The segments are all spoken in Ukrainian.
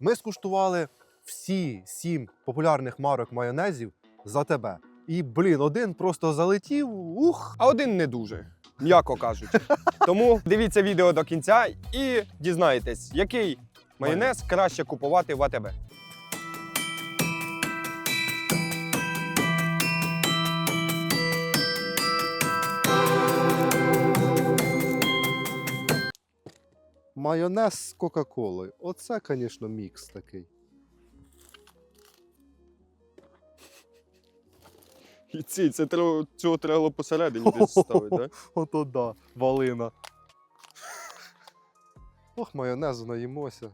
Ми скуштували всі сім популярних марок майонезів за тебе. І, блін, один просто залетів. Ух! А один не дуже, м'яко кажучи. Тому дивіться відео до кінця і дізнаєтесь, який майонез краще купувати в АТБ. Майонез з Кока-Колою. Оце, звісно, мікс такий. І ці, це треба, цього треба посередині десь ставити, так? Ото да, валина. Ох, майонезу наїмося.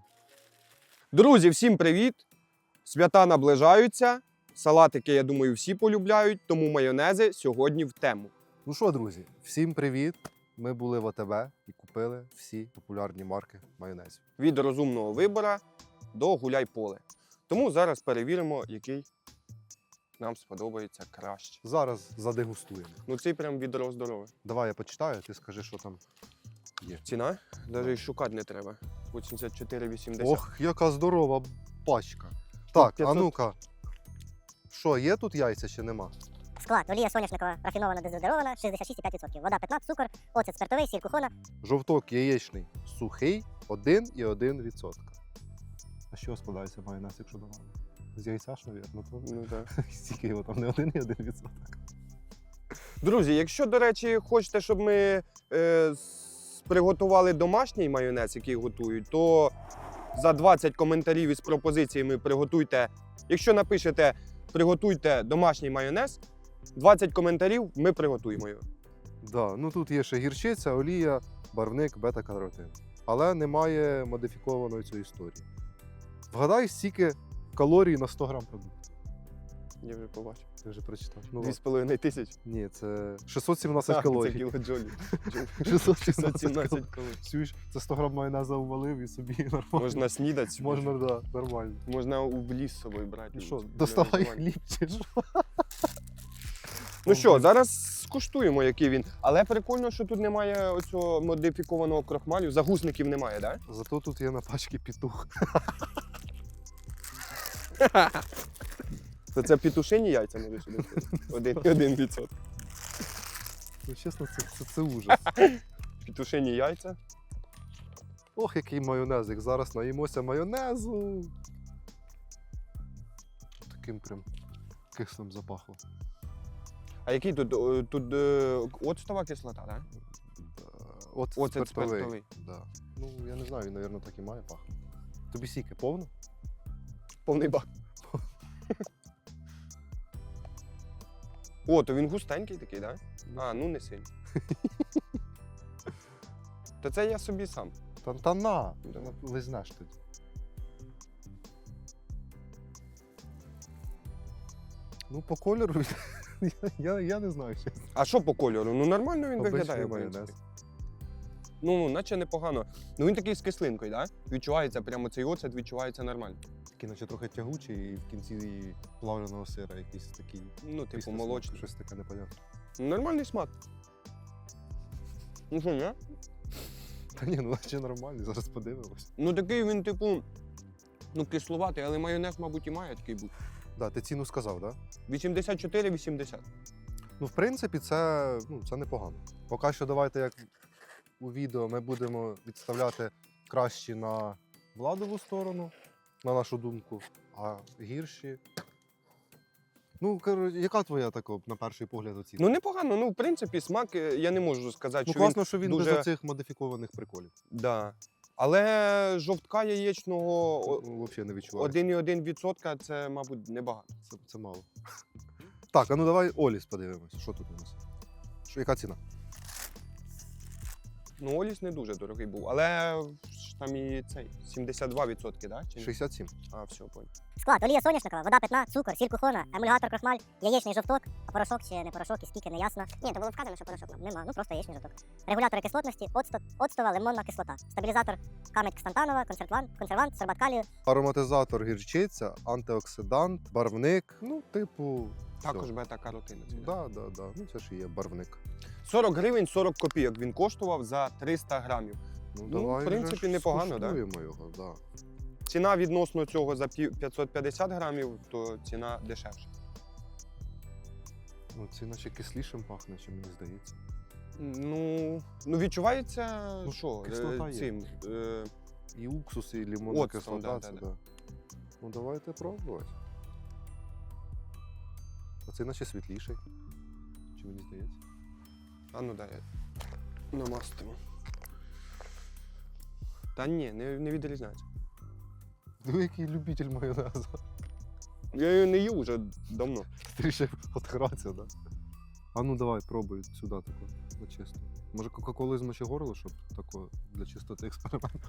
Друзі, всім привіт! Свята наближаються. Салатики, я думаю, всі полюбляють, тому майонези сьогодні в тему. Ну що, друзі, всім привіт! Ми були в АТБ і купили всі популярні марки майонезів. Від розумного вибора до гуляй поле. Тому зараз перевіримо, який нам сподобається краще. Зараз задегустуємо. Ну, цей прям відро здорове. Давай я почитаю, ти скажи, що там є. Ціна? Навіть шукати не треба. 84,80. Ох, яка здорова пачка. Так, а ну-ка. Що, є тут яйця чи нема? Склад олія соняшникова рафінована дезодорована 66,5%. Вода 15, цукор, оцет спиртовий, сіль кухона. Жовток яєчний сухий 1,1%. А що складається майонез, якщо додати? З яйця ж, мабуть, то Ну, так. стільки його там не 1,1%. Друзі, якщо, до речі, хочете, щоб ми е, с- приготували домашній майонез, який готують, то за 20 коментарів із пропозиціями приготуйте. Якщо напишете приготуйте домашній майонез, 20 коментарів ми приготуємо його. Да, ну тут є ще гірчиця, олія, барвник, бета-каротин. Але немає модифікованої цієї історії. Вгадай, скільки калорій на 100 грам продукту. Я вже побачив. Ти вже прочитав. Ну, Дві ладно. з половиною тисяч. Ні, це 617 А, калорій. Це кілоджолі. 617 617 калорій. Це 100 грам майонеза увалив і собі нормально. Можна снідати. Можна, да, нормально. Можна в ліс з собою брати. Ну що, доставай хліб чи що? Ну що, зараз скуштуємо, який він. Але прикольно, що тут немає оцього модифікованого крохмалю. Загусників немає, так? Зато тут є на пачці петух. То це петушині яйця може сюди. Один, один відсоток. Ну, чесно, це, це, це ужас. Петушині яйця. Ох, який майонезик. Зараз наїмося майонезу. Таким прям кислим запахло. А який тут? О, Тут е, оцтова кислота, так? Да. От Оцет спиртовий. Да. Ну, я не знаю, він, мабуть, так і має пахнути. Тобі сіки повно? Повний бак. О, то він густенький такий, так? А, ну не сильно. То це я собі сам. Та, та на, Да. лизнеш тоді. Ну, по кольору, я, я, я не знаю ще. А що по кольору? Ну нормально він Обичний виглядає. в майонез. Ну, наче непогано. Ну він такий з кислинкою, так? Відчувається прямо цей оцет відчувається нормально. Такий, наче трохи тягучий, і в кінці плавленого сира якийсь такий. Ну, типу, після молочний. Щось таке непонятне. Нормальний смак. Ну що, ні? Та ні, ну наче нормальний, зараз подивимось. Ну такий він, типу, ну, кисловатий, але майонез, мабуть, і має такий бути. Да, ти ціну сказав, так? Да? 84-80. Ну, в принципі, це, ну, це непогано. Поки що давайте, як у відео, ми будемо відставляти кращі на владову сторону, на нашу думку, а гірші. Ну, коротше, яка твоя така, на перший погляд, оцінка? Ну непогано, ну в принципі, смак е, я не можу сказати, Ну, що класно, що він дуже- без оцих модифікованих приколів. він. Да. Але жовтка яєчного Взагалі не відчуваю. 1,1% це, мабуть, небагато. Це, це мало. Так, а ну давай Оліс подивимось. Що тут у нас? Що, яка ціна? Ну, Оліс не дуже дорогий був, але там і цей 72%, да? Чи ні? 67. А, все, понял. Склад олія соняшникова, вода питна, цукор, сіль кухона, емульгатор крохмаль, яєчний жовток, а порошок чи не порошок, і скільки не ясно. Ні, то було вказано, що порошок нам. Нема, ну просто яєчний жовток. Регулятори кислотності, оцтот, оцтова лимонна кислота, стабілізатор камедь ксантанова, консервант, консервант, сорбат калію, Ароматизатор гірчиця, антиоксидант, барвник. Ну, типу. Також все. бета-каротин. оцей, да? Да, да, да. Ну це ж і є барвник. 40 гривень 40 копійок він коштував за 300 грамів. Ну, в принципі, непогано, да? скуштуємо його, да. ціна відносно цього за 550 грамів, то ціна дешевша. Ну, це наче кислішим пахне, чи мені здається. Ну, ну відчувається, Ну, що, е, кислота є. цим. Е, І уксус, і лимонна Оцтом, кислота. да, це, да, да. Ну давайте пробувати. А це наче світліший. Чи мені здається? а ну дай намастимо. Та ні, не, не відрізняється. Ну, який любитель майонезу. Я її не їв вже давно. Ти ще відхиратися, да? А ну давай, пробуй сюди тако, на чисто. Може Кока-Колу змочи горло, щоб тако для чистоти експерименту.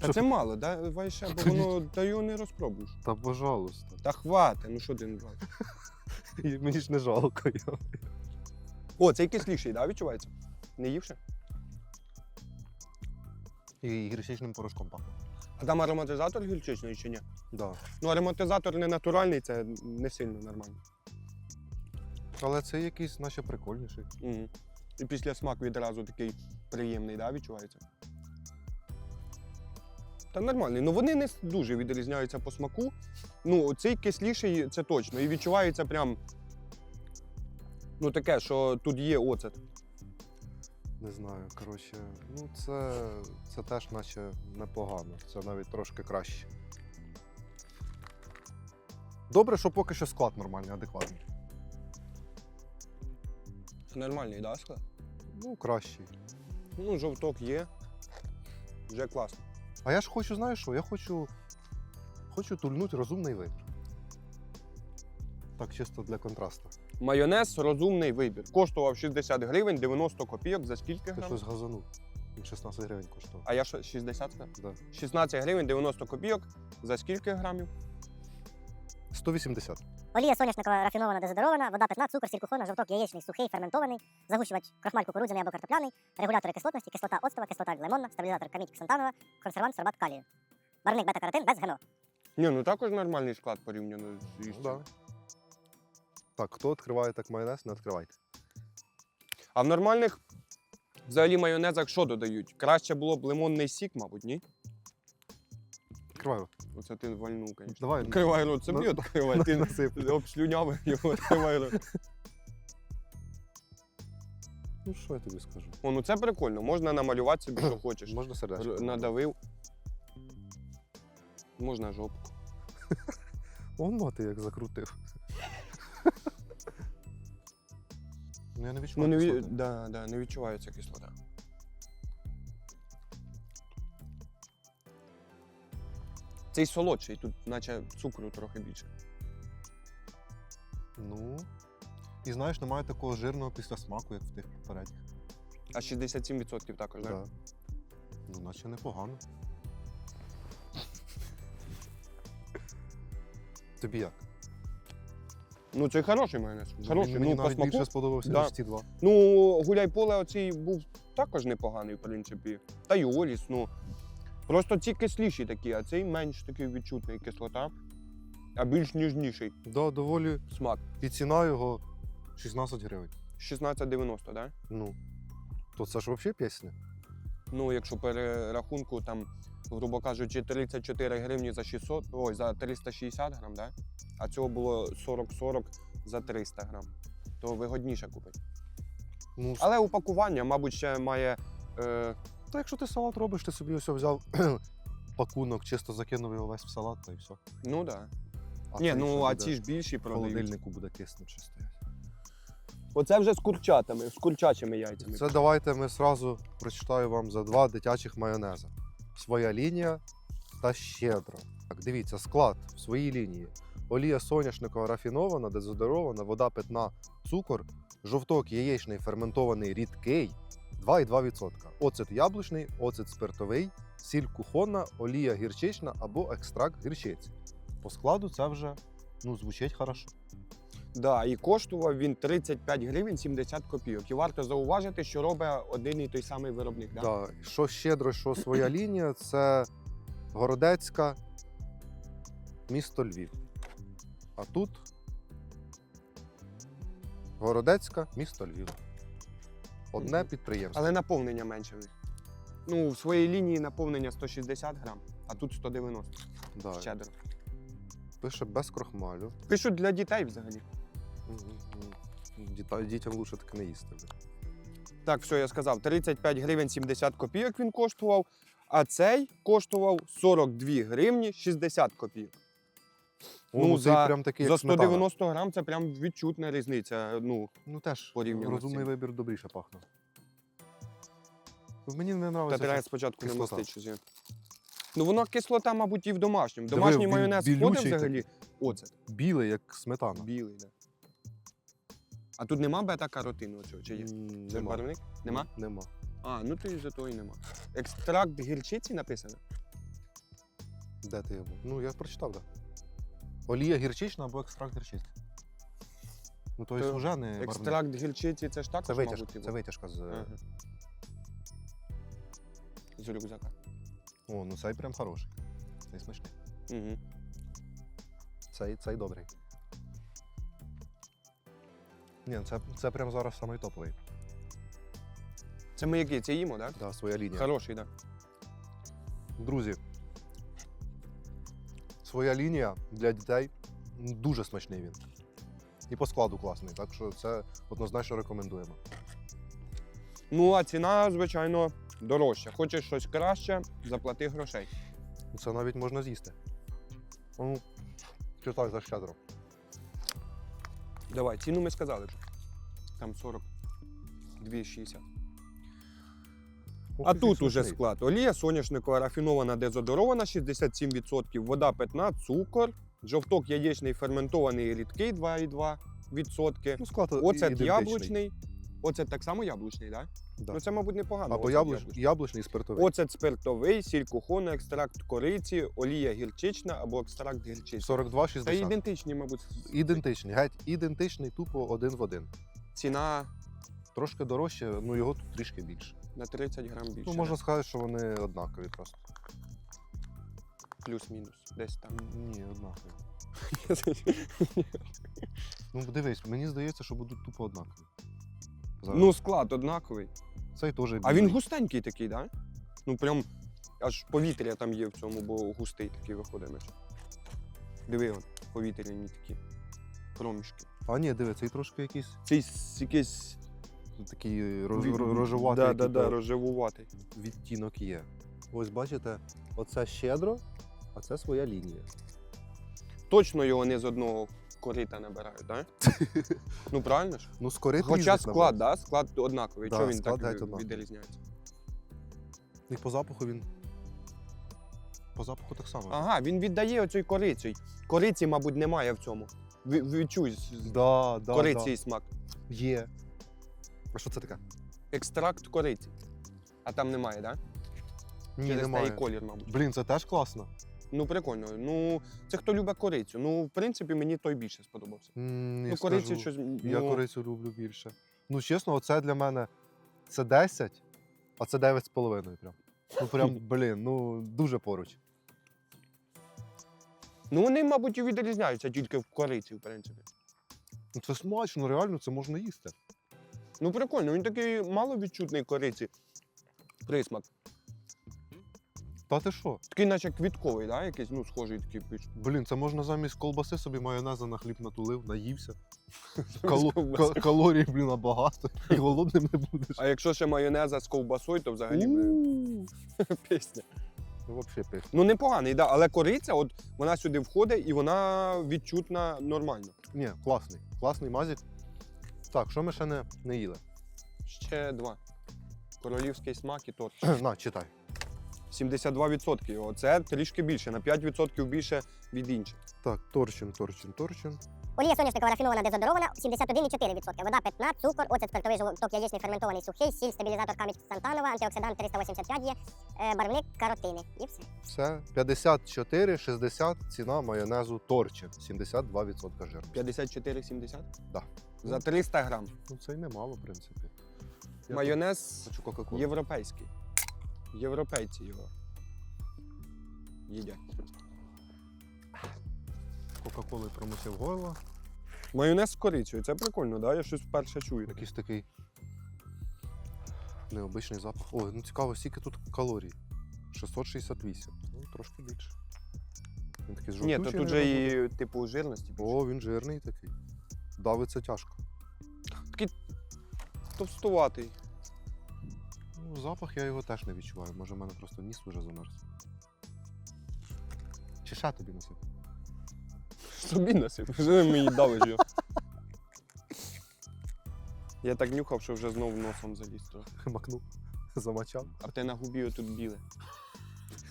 Та це мало, давай ще, бо воно та його не розпробуєш. Та пожалуйста. Та хвати, ну що ти не брати. І мені ж не жалко його. О, цей кисліший, да, відчувається? Не ївши? І гірчичним порошком пахне. А там ароматизатор гірчичний чи ні? Да. Ну, ароматизатор не натуральний, це не сильно нормально. Але це якийсь наче прикольніший. Угу. І після смак відразу такий приємний, да, відчувається. Та нормальний. Ну вони не дуже відрізняються по смаку. Ну, цей кисліший це точно. І відчувається прям. Ну, таке, що тут є оцет. Не знаю. Коротше, ну це, це теж наче непогано. Це навіть трошки краще. Добре, що поки що склад нормальний, адекватний. Нормальний, да, склад? Ну, кращий. Ну, жовток є. Вже класно. А я ж хочу, знаєш що? Я хочу. Хочу тульнути розумний вибір. Так, чисто для контрасту. Майонез розумний вибір. Коштував 60 гривень, 90 копійок за скільки Ти грам? щось газанув. Він 16 гривень коштував. А я що, 60 сказав? Да. 16 гривень 90 копійок. За скільки грамів? 180. Олія соняшникова рафінована дезодорована, вода питна, цукор, сіль кухона, жовток яєчний, сухий, ферментований, загущувач, крохмаль кукурудзяний або картопляний, регулятори кислотності, кислота оцтова, кислота лимонна, стабілізатор каміть ксантанова, консервант сорбат калію. Барвник бета-каротин без ГМО. Ні, ну також нормальний склад порівняно з їжцем. Да. Так, хто відкриває так майонез, не відкривайте. А в нормальних взагалі майонезах що додають? Краще було б лимонний сік, мабуть, ні? Відкривай рот. Оце ти вальнув, звісно. Давай. Відкривай рот, собі На- відкривай. Ти насип. обслюняв його, відкривай рот. Ну що я тобі скажу? О, ну це прикольно, можна намалювати собі, що хочеш. Можна сердечко. Р- Надавив. Можна жопку. Воно ти як закрутив. Ну я не Ну, не, ві... кислоти. да, да, не відчувається кислота. Цей солодший, тут наче цукру трохи більше. Ну. І знаєш, немає такого жирного післясмаку, як в тих попередніх. А 67% також, так? Да. Ну, наче непогано. Тобі як? Ну, це хороший майонез. Хороший. Мені ну, навіть смаку. більше сподобався, Да. ніж ці два. Ну, гуляй поле оцей був також непоганий, в принципі. Та й Оліс, ну. Просто ці кисліші такі, а цей менш такий відчутний кислота, а більш ніжніший Да, доволі. смак. І ціна його 16 гривень. 16,90, да? Ну. То це ж взагалі пісня. Ну, якщо перерахунку, там, грубо кажучи, 34 гривні за 600, ой, за 360 грам, да? а цього було 40-40 за 300 грам. То вигодніше купити. Ну, Але упакування, мабуть, ще має. Е, Та якщо ти салат робиш, ти собі ось взяв пакунок, чисто закинув його весь в салат та і все. ну так. Да. Ні, ну а ці ж більші в продають. холодильнику буде киснути чи стоять. Оце вже з курчатами, з курчачими яйцями. Це давайте ми зразу прочитаю вам за два дитячих майонеза. Своя лінія та щедро. Так, дивіться, склад в своїй лінії. Олія соняшникова рафінована, дезодорована, вода питна, цукор, жовток яєчний ферментований рідкий 2,2%. Оцет яблучний, оцет спиртовий, сіль кухонна, олія гірчична або екстракт гірчиці. По складу це вже ну, звучить хорошо. Да, і коштував він 35 гривень 70 копійок. І варто зауважити, що робить один і той самий виробник. Да? Да. Що щедро, що своя лінія, це Городецька, місто Львів. А тут Городецька, місто Львів. Одне підприємство. Але наповнення менше в них. Ну, в своїй лінії наповнення 160 грам, а тут 190. Да. Щедро. Пише без крохмалю. Пишуть для дітей взагалі. Дітям лучше таке не їсти. Так, все, я сказав, 35 гривень 70 копійок він коштував, а цей коштував 42 гривні 60 копійок. О, Ну, за- прям такий, За як сметана. 190 грам це прям відчутна різниця. Ну, Ну теж розумний вибір добріше пахне. Ну, Мені не та подобається. треба спочатку не щось. Ну воно кислота, мабуть, і в домашньому. Домашній він майонез входить взагалі. Оцет. Білий, як сметана. Білий, да. А тут нема бета-каротину оцього, чи є? Це Нема. барвник? Нема? Нема. А, ну то і за того і нема. Екстракт гірчиці написано. Де ти його? Ну, я прочитав, так. Олія гірчична або екстракт гірчиці. Ну, то То есть вже не барвник. Екстракт гірчиці це ж також, Це витяжка, мабуть, це витяжка з. Ага. З рюкзака. О, ну цей прям хороший. Цей смачний. Угу. Цей, цей добрий. Ні, це, це прям зараз самий топовий. Це ми який? Це їмо, так? Да, своя лінія. Хороший, так. Друзі, своя лінія для дітей дуже смачний він. І по складу класний, так що це однозначно рекомендуємо. Ну, а ціна, звичайно, дорожча. Хочеш щось краще, заплати грошей. Це навіть можна з'їсти. Ну, читай за щедро. Давай, ціну ми сказали. Там 42,60. А тут уже склад. Олія соняшникова рафінована дезодорована 67%, вода питна, цукор, жовток яєчний ферментований рідкий 2,2%, Ну, склад оцет яблучний. Оцет так само яблучний, так? Да. Ну це, мабуть, непогано. Або яблуч... яблучний. яблучний спиртовий. Оцет спиртовий, сіль кухона, екстракт кориці, олія гірчична або екстракт гірчиці. 42,60. Це ідентичні, мабуть. Ідентичний, геть ідентичний, тупо один в один. Ціна Трошки дорожче, ну його тут трішки більше. на 30 грам більше. Ну, можна сказати, що вони однакові просто. Плюс-мінус. Десь там. Ні, однакові. Ну, дивись, мені здається, що будуть тупо однакові. Зараз. ну, склад однаковий. цей теж А він густенький такий, так? Да? Ну прям аж повітря там є в цьому, бо густий такий виходить. Диви, он, повітряні такі проміжки. А ні, диви, цей трошки якийсь Цей якийсь такий рож... ві- ро- рожеватий да, да, да, типу, рожевуватий. відтінок є. Ось бачите, оце щедро, а це своя лінія. Точно його не з одного корита набирають, так? ну правильно ж? Ну, скорит Хоча склад, да? склад однаковий. Да, Чого він так відрізняється? І по запаху він. По запаху так само. Ага, він віддає оцій кориці. Кориці, мабуть, немає в цьому. Ві- Відчуй Да, да, кориці і смак. Є. А що це таке? Екстракт кориці. А там немає, так? Да? Ні, Через і колір, мабуть. Блін, це теж класно. Ну, прикольно. Ну, це хто любить корицю. Ну, в принципі, мені той більше сподобався. М, не ну, скажу. щось. Я ну, корицю люблю більше. Ну, чесно, оце для мене це 10, а це 9,5 прям. Ну прям, блін, ну дуже поруч. Ну, вони, мабуть, і відрізняються тільки в кориці, в принципі. Ну це смачно, реально, це можна їсти. Ну, прикольно, він такий маловідчутний кориці. Присмак. Та ти що? Такий, наче квітковий, да? якийсь, ну, схожий такий піч. Блін, це можна замість колбаси собі майонеза на хліб натулив, наївся. Кало... ковбаси. ка- Калорій, блін, набагато. І голодним не будеш. А якщо ще майонеза з ковбасою, то взагалі буде У, пісня. Ну. Ну, непоганий, да, але кориця, от вона сюди входить і вона відчутна нормально. Ні, класний. Класний мазик. Так, що ми ще не, не їли? Ще два. Королівський смак і торт. На, читай. 72% його. Це трішки більше, на 5% більше від інших. Так, торчин, торчин, торчин. Олія соняшникова рафінована дезодорована 71,4%. Вода питна, цукор, оцет спиртовий жовток яєчний ферментований сухий, сіль, стабілізатор камінь сантанова, антиоксидант 385 є, е, барвник каротини. І все. Все. 54,60 ціна майонезу торчин. 72% жирності. 54,70? Да. За 300 грам. Ну це й немало, в принципі. Я Майонез Хочу Кока-Колу. європейський. Європейці його їдять. Кока-Коли промусив горло. Майонез з корицею, це прикольно, да? Я щось вперше чую. Якийсь такий необичний запах. Ой, ну цікаво, скільки тут калорій. 668. Ну, трошки більше. Він такий Ні, то тут же і типу жирності. більше. О, він жирний такий. Давиться тяжко. Такий Товстуватий. Ну, запах я його теж не відчуваю. Може, в мене просто ніс уже замерз. Чи ще тобі носив? Собі насип. Вже мені давиш його. Я так нюхав, що вже знов носом заліз трохи. Макнув, замочав. А тебе на губі отут біле.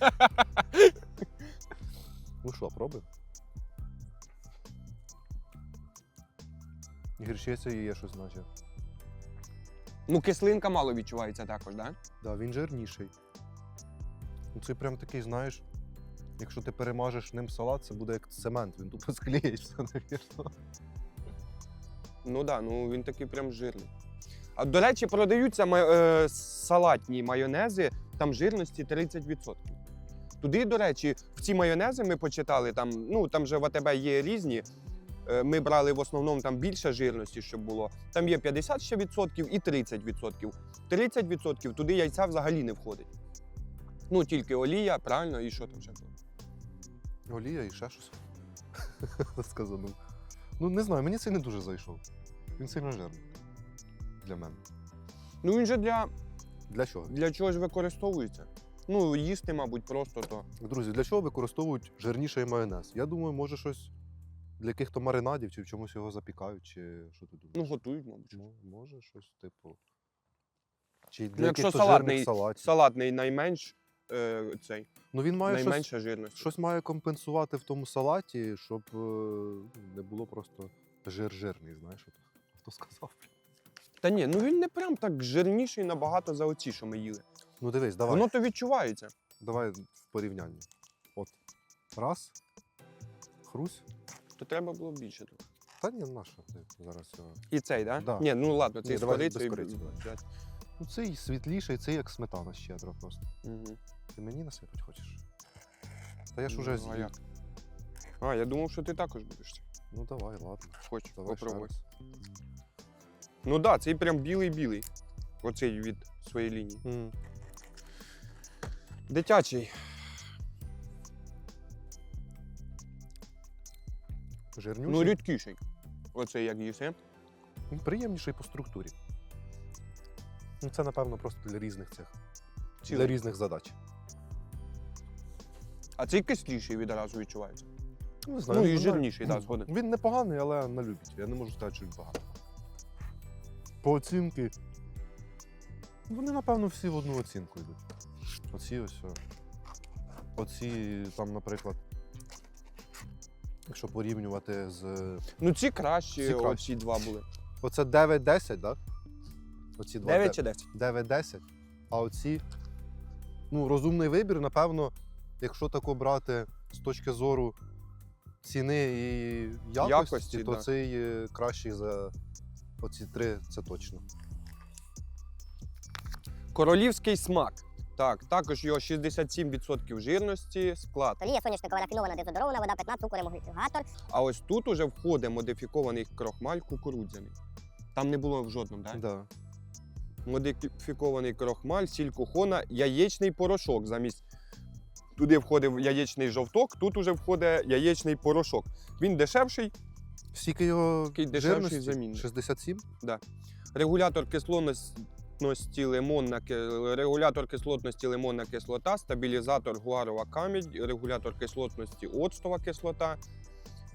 Ну що, пробуй. Гірчиця є щось, наче. Ну, кислинка мало відчувається також, так? Да, він жирніший. Ну, це прям такий, знаєш, якщо ти перемажеш ним салат, це буде як цемент, він тупо склеїться, навірно. Ну так, да, ну він такий прям жирний. А до речі, продаються ма- е, салатні майонези, там жирності 30%. Туди, до речі, в ці майонези ми почитали, там, ну там же в АТБ є різні. Е, Ми брали в основному там більше жирності, щоб було. Там є 50 ще відсотків і 30 відсотків. 30 відсотків туди яйця взагалі не входить. Ну, тільки олія, правильно, і що там ще було? Олія і ще щось. Сказано. Ну, не знаю, мені це не дуже зайшов. Він сильно жирний. Для мене. Ну він же для, Для чого? для чогось використовується. Ну, їсти, мабуть, просто то. Друзі, для чого використовують жирніший майонез? Я думаю, може щось для яких-то маринадів чи в чомусь його запікають, чи що ти думаєш? Ну, готують, мабуть. Мо- може щось типу. Чи для Ну, якщо якихось салатний- жирних салатів. Салатний найменш е, цей, Ну він має щось, найменша жирність. щось має компенсувати в тому салаті, щоб е, ну, не було просто жир жирний, знаєш, от хто сказав. Та ні, ну він не прям так жирніший набагато за оці, що ми їли. Ну дивись, давай, Воно то відчувається. давай в порівнянні. От. Раз. Хрусь. То треба було більше трохи. Та ні, на що ти зараз цього. І цей, так? Да. Ні, ну ладно, цей Ні, з давай корицею без кориці, давай. взяти. Ну цей світліший, цей як сметана щедра просто. Мгм. Ти мені насипати хочеш? Та я ж Ну, уже а з'їв. як? А, я думав, що ти також будеш. це. Ну давай, ладно. Хочу Давай ще раз. Ну так, да, цей прям білий-білий. Оцей від своєї лінії. Дитячий. Жирнючий. Ну, рідкіший. Оцей як їси. Він приємніший по структурі. Ну, це, напевно, просто для різних цих. Цілий. Для різних задач. А цей кисліший відразу відчувається. Ну, не Ну і жирніший, так, згоден. Він непоганий, але на любить. Я не можу сказати, що він поганий. По оцінки. Вони, напевно, всі в одну оцінку йдуть. Оці ось. Оці, там, наприклад, якщо порівнювати з. Ну ці кращі, Ці кращі. оці два були. Оце 9-10, так? Да? Оці два 9 чи 10? 9-10. А оці. Ну, розумний вибір, напевно, якщо тако брати з точки зору ціни і якості, Якості, то да. цей е, кращий за оці три, це точно. Королівський смак. Так, також його 67% жирності, склад. Олія соняшникова рафінована дезодорована, вода питна, цукор, емульгатор. А ось тут уже входить модифікований крохмаль кукурудзяний. Там не було в жодному, так? Да. Модифікований крохмаль, сіль кухона, яєчний порошок. Замість туди входив яєчний жовток, тут уже входить яєчний порошок. Він дешевший, Скільки його Такий дешевший жирності? замінник. 67? регулятор кислотності лимонна, регулятор кислотності лимонна кислота, стабілізатор гуарова камінь, регулятор кислотності оцтова кислота,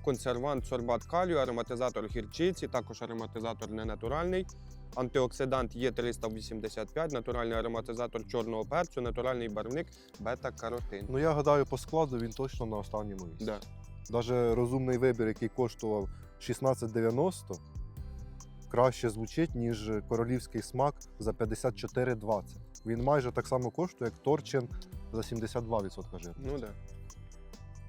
консервант сорбат калію, ароматизатор гірчиці, також ароматизатор ненатуральний, антиоксидант Є385, натуральний ароматизатор чорного перцю, натуральний барвник, бета-каротин. Ну я гадаю, по складу він точно на останньому місці. Да. Даже розумний вибір, який коштував 16,90, краще звучить, ніж королівський смак за 54,20. Він майже так само коштує, як Торчин за 72% жиру. Ну да.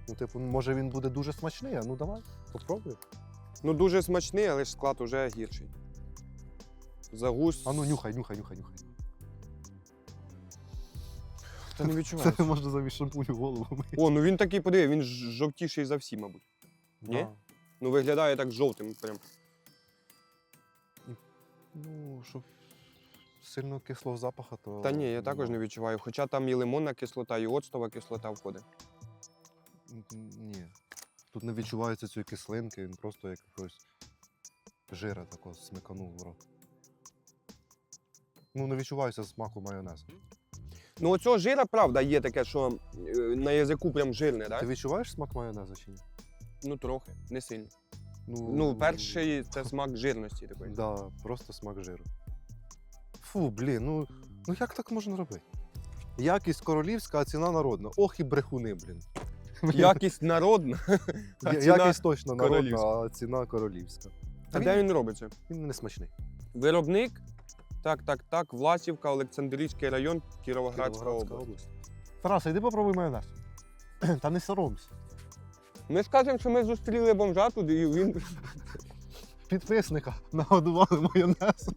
Ну, типу, може він буде дуже смачний, а ну давай, попробуй. Ну дуже смачний, але ж склад уже гірший. Загуз. А ну нюхай, нюхай, нюхай, нюхай. Та не відчуваю. Це можна замість шампуню голову мити. О, ну він такий, подиви, він ж жовтіший за всі, мабуть. Ні? Да. Ну виглядає так жовтим прям. Ну, щоб сильно кислого запаху, то. Та ні, я також не відчуваю. Хоча там і лимонна кислота, і оцтова кислота входить. Ні. Тут не відчувається цієї кислинки, він просто як якогось жира такого смиканув в рот. Ну, не відчувається смаку майонезу. Ну, оцього жира, правда, є таке, що е, на язику прям жирне, так? Ти відчуваєш смак майонезу чи ні? Ну, трохи, не сильно. Ну, Ну, перший це смак жирності такої. Да, просто смак жиру. Фу, блін, ну, ну як так можна робити? Якість королівська, а ціна народна. Ох і брехуни, блін. Якість народна. а Я- ціна- Якість точно народна, королівська. а ціна королівська. А де він робиться? Він не смачний. Виробник. Так, так, так. Власівка, Олександрійський район, Кіровоградська, Кіровоградська область. Тараса, йди попробуй майонез. Та не соромся. Ми скажемо, що ми зустріли бомжа тут, і він. Підписника нагодували майонез.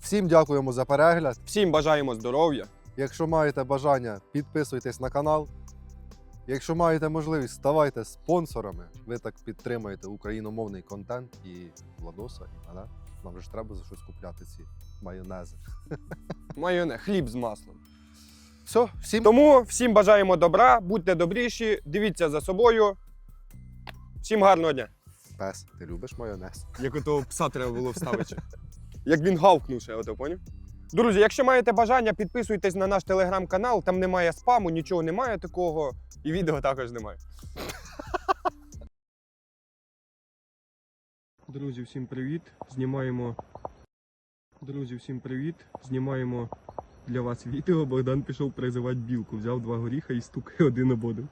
Всім дякуємо за перегляд. Всім бажаємо здоров'я. Якщо маєте бажання, підписуйтесь на канал. Якщо маєте можливість, ставайте спонсорами. Ви так підтримаєте україномовний контент і Владоса, і мене. Нам же ж треба за щось купляти ці майонези. Майоне, хліб з маслом. Все, всім Тому всім бажаємо добра, будьте добріші, дивіться за собою. Всім гарного дня. пес, ти любиш майонез? Як у того пса треба було вставити. Як він гавкнув ще, ото поняв? Друзі, якщо маєте бажання, підписуйтесь на наш телеграм-канал, там немає спаму, нічого немає такого, і відео також немає. Друзі, всім привіт! Знімаємо. Друзі, всім привіт! Знімаємо для вас відео. Богдан пішов призивати білку. Взяв два горіха і стукає один об один.